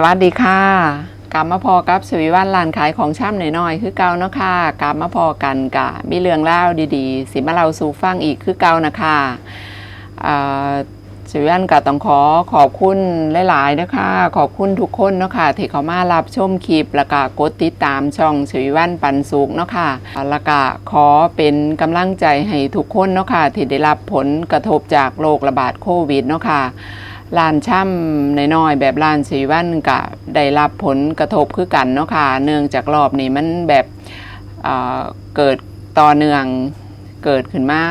สวัสดีค่ะกลับมาพอกับสวีวันร้านขายของช่ำหน่อยๆคือเก่าเนาะค่ะกลับมาพอกันกะมีเรื่องเล่าดีๆ สิมาเราสู่ฟังอีกคือเก่านะคะอ่าสวีวันก็ต้องขอขอบคุณหลายๆนะคะขอบคุณทุกคนเนาะค่ะที่เขามารับชมคลิปแล้วก็กดติดตามช่องสวีวันปันสุกเนาะค่ะแล้วก็ขอเป็นกำลังใจให้ทุกคนเนาะค่ะที่ได้รับผลกระทบจากโรคระบาดโควิดเนาะค่ะ ร้านช่ำน้อยๆแบบร้านสีวันก็ได้รับผลกระทบคือกันเนาะค่ะเนื่องจากรอบนี้มันแบบเเกิดต่อเนื่องเกิดขึ้นมา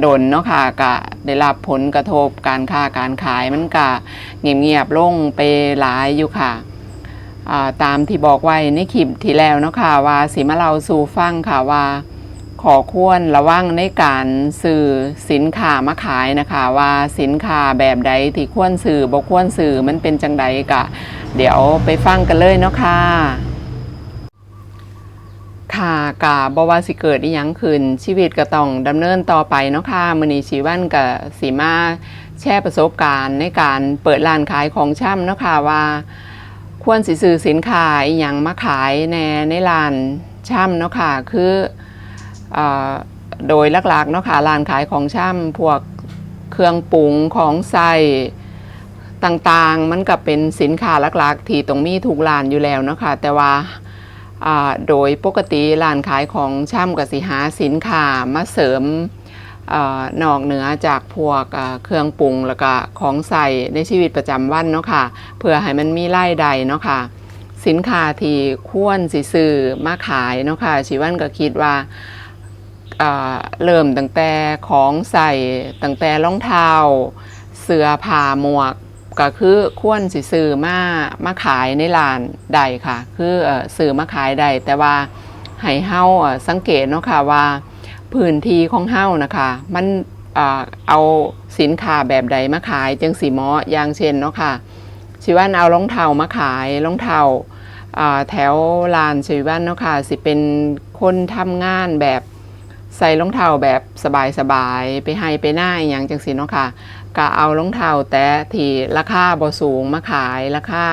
โดนเนาะค่ะก็ได้รับผลกระทบการค้าการขายมันก็เงียบๆลงไปหลายอยู่ค่ะอ่าตามที่บอกไว้ในคลิปที่แล้วเนาะค่ะว่าสิมาเราสู่ฟังค่ะว่า ขอควรระวังในการสื่อสินค้ามาขายนะคะ ว่าสินค้าแบบใดที่ควรสื่อบ่ควรสื่อมันเป็นจังใดกะ เดี๋ยวไปฟังกันเลยเนาะค่ะค่ะกะบว่าสิเกิดอีหยังขึ้นชีวิตก็ต้องดำเนินต่อไปเนาะค่ะมื้อนี้ชีวันกับสีมาแชร์ประสบการณ์ในการเปิดร้านขายของช่ำเนาะค่ะว่า ควรสิซื้อสินค้าอีหยังมาขายในในร้านช่ำเนาะค่ะคือ โดยหลักๆเนาะค่ะร้านขายของช่ำพวกเครื่องปรุงของใส่ต่างๆ มันก็เป็นสินค้าหลักๆ ที่ต้องมีถูกร้านอยู่แล้วเนาะค่ะแต่ว่าโดยปกติร้านขายของช่ำกับสิหาสินค้ามาเสริมอนอกเหนือจากพวกเครื่องปรุงแล้วก็ของใส่ในชีวิตประจำวันเนาะค่ะ เพื่อให้มันมีรายได้เนาะค่ะ สินค้าที่ควรสิซื้อมาขายเนาะค่ะชีวันก็คิดว่า เริ่มตั้งแต่ของใส่ตั้งแต่รองเท้าเสื้อผ้าหมวกก็คือควรสิซื้อมามาขายในร้านใดค่ะ คือเอ่อซื้อมาขายได้แต่ว่าให้เฮาสังเกตเนาะค่ะว่าพื้นที่ของเฮานะคะมันเอาสินค้าแบบใดมาขายจังสีหมาะอย่างเช่นเนาะค่ะชิวันเอารองเท้ามาขายรองเท้าแถวลานชีวันเนาะค่ะสิเป็นคนทำงานแบบ ใส่รองเท้าแบบสบายๆ ไปให้ไปหน้าอย่างจังสิเนาะค่ะก็เอารองเท้าแต่ที่ราคาบ่สูงมาขายราคา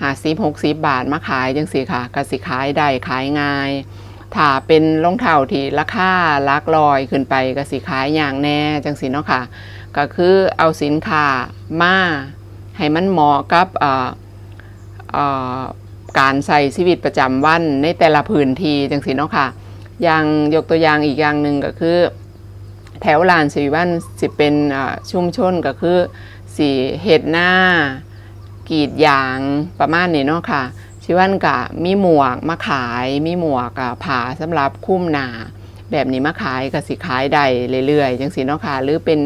หาสิบหกสิบบาทมาขายจังสิค่ะก็สิขายได้ขายง่ายถ้าเป็นรองเท้าที่ราคาลักลอยขึ้นไปก็สิขายอย่างแน่จังสิเนาะค่ะ ก็คือเอาสินค้ามาให้มันเหมาะกับการใส่ชีวิตประจำวันในแต่ละพื้นที่จังสีเนาะค่ะ อย่างยกตัวอย่างอีกอย่างหนึ่งก็คือ แถวลานสีวันสิเป็นอ่าชุมชนก็คือสีเห็ดหน้ากรีดยางประมาณนี้เนาะค่ะชิวันกะมีหมวกมาขายมีหมวกผ่าสำหรับคุ้มหนาแบบนี้มาขายก็สิขายได้เรื่อยๆจังสีเนาะค่ะหรือเป็น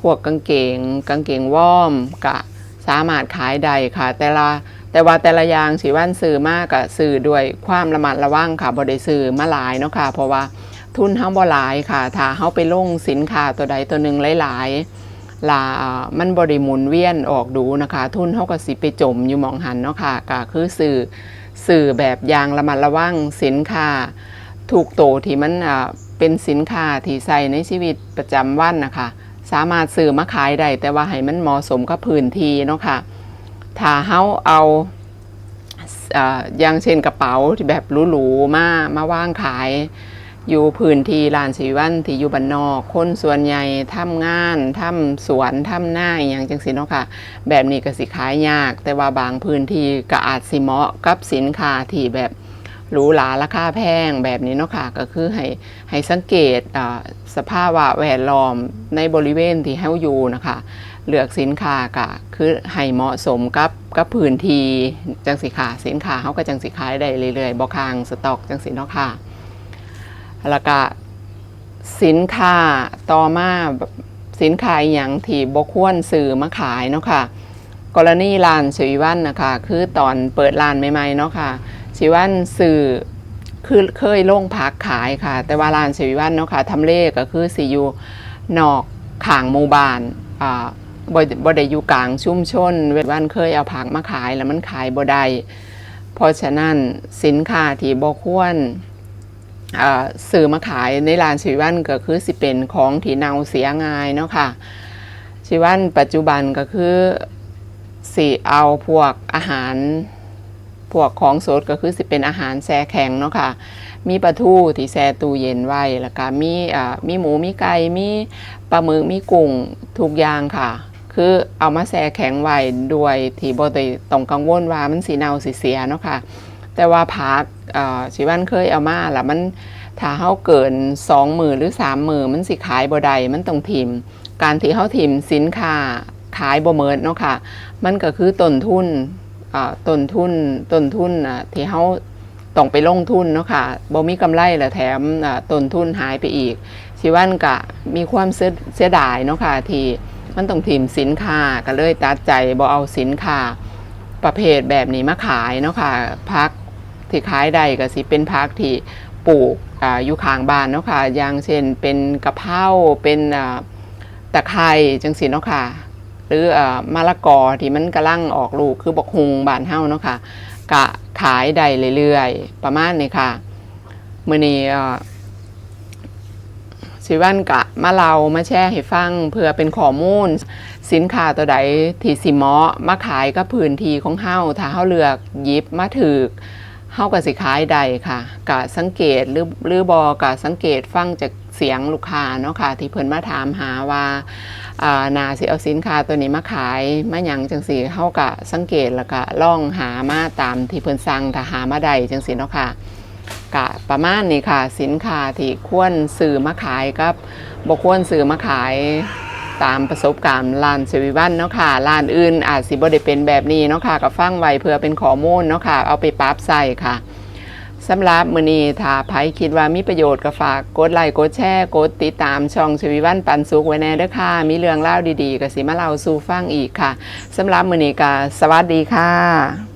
พวกกางเกงกางเกงว่อมกะ สามารถขายได้ค่ะ แต่ละแต่ว่าแต่ละอย่างสีวันสื่อมากกับสื่อด้วยความระมัดระวังค่ะบริสื่อมาหลายเนาะค่ะ เพราะว่าทุนเฮาบ่หลายค่ะ ถ้าเฮาไปลงสินค้าตัวใดตัวหนึ่งหลายๆลามันบริมุนเวียนออกดูนะคะ ทุนเฮาก็สิไปจมอยู่มองหันเนาะค่ะก็คือสื่อสื่อแบบอย่างระมัดระวังสินค้าถูกโตที่มันเป็นสินค้าที่ใส่ในชีวิตประจำวันนะคะ สามารถซื้อมาขายได้แต่ว่าให้มันเหมาะสมกับพื้นที่เนาะค่ะถ้าเฮาเอาอย่างเช่นกระเป๋าที่แบบหรูๆมามาว่างขายอยู่พื้นที่ลานสีวันที่อยู่บ้านนอก คนส่วนใหญ่ทำงานทำสวนทำหน้าอย่างจังสิเนาะค่ะ แบบนี้ก็สิขายยาก แต่ว่าบางพื้นที่ก็อาจสิเหมาะกับสินค้าที่แบบ หรูหราราคาแพงแบบนี้เนาะค่ะก็คือให้ให้สังเกตอ่าสภาพแวดล้อมในบริเวณที่เฮาอยู่นะคะเลือกสินค้าก็คือให้เหมาะสมกับกับพื้นที่จังสิค่ะสินค้าเขาก็จังสิขายได้เรื่อยๆบ่ค้างสต็อกจังสิเนาะค่ะแล้วก็สินค้าต่อมาสินค้าอย่างที่บ่ควรซื้อมาขายเนาะค่ะกรณีร้านชีวันนะคะคือตอนเปิดร้านใหม่ๆเนาะค่ะ ชีวันซื้อคือเคยลงพักขายค่ะ แต่ว่าร้านชีวันเนาะค่ะทำเลก็คือสิอยู่นอกขางหมู่บ้านอ่าบ่บ่ได้อยู่กลางชุมชน เวทวันเคยเอาผักมาขายแล้วมันขายบ่ได้เพราะฉะนั้นสินค้าที่บ่ควรเอ่อมาขายในร้านชีวันก็คือสิเป็นของที่เน่าเสียง่ายเนาะค่ะชีวันปัจจุบันก็คือสิเอาพวกอาหาร พวกของสดก็คือสิเป็นอาหารแช่แข็งเนาะค่ะ มีปลาทูที่แช่ตู้เย็นไว้แล้วก็มีอ่ามีหมูมีไก่มีปลาหมึกมีกุ้งทุกอย่างค่ะ คือเอามาแช่แข็งไว้ด้วยที่บ่ได้ต้องกังวลว่ามันสีเน่าสีเสียเนาะค่ะ แต่ว่าผักอ่อชิวันเคยเอามาแล้วมันถ้าเฮาเกิน2มือหรือ3มือมันสิขายบ่ได้มันต้องทิมการที่เฮาทิมสินค้าขายบ่เมิดเนาะค่ะ มันก็คือต้นทุน ต้นทุนต้นทุนที่เฮาต้องไปลงทุนเนาะค่ะบ่มีกำไรและแถมต้นทุนหายไปอีกชิวันก็มีความเสียดายเนาะค่ะที่มันต้องทิมสินค้าก็เลยตัดใจบ่เอาสินค้าประเภทแบบนี้มาขายเนาะค่ะพักที่ขายได้ก็สิเป็นพักที่ปลูกออยู่ข้างบ้านเนาะค่ะอย่างเช่นเป็นกะเพราเป็นตะไคร้จังสิเนาะค่ะ หรืออ่ามะละกอที่มันกำลังออกลูกคือบอกฮุงบานเฮาเนาะค่ะกะขายได้เรื่อยๆ ประมาณนี้ค่ะมื้อนี้สิวันกะมาเรามาแชร์ให้ฟังเพื่อเป็นข้อมูล สินค้าตัวใดที่สิเหมาะมาขายกับพื้นที่ของเฮาถ้าเฮาเลือกยิบมาถือเฮาก็สิขายได้ค่ะกะสังเกตหรือหรือบอกะสังเกตฟังจากเสียงลูกค้าเนาะค่ะที่เพิ่นมาถามหาว่า นาสิเอาสินค้าตัวนี้มาขายมาหยังจังซี่เฮาก็สังเกตแล้วก็ล่องหามาตามที่เพิ่นสั่งถ้าหามาได้จังซี่เนาะค่ะกะประมาณนี้ค่ะ สินค้าที่ควรซื้อมาขายกับบ่ควรซื้อมาขายตามประสบการณ์ร้านเซวิวันเนาะค่ะร้านอื่นอาจสิบ่ได้เป็นแบบนี้เนาะค่ะก็ฟังไว้เพื่อเป็นข้อมูลเนาะค่ะเอาไปปรับใส่ค่ะ สำหรับมือนี้ถ้าไผคิดว่ามีประโยชน์ก็ฝากกดไลค์กดแชร์กดติดตามช่องชีวิวันปันสุขไว้แน่เด้อค่ะ มีเรื่องเล่าดีๆก็สิมาเล่าสู่ฟังอีกค่ะสำหรับมือนี้ก็สวัสดีค่ะ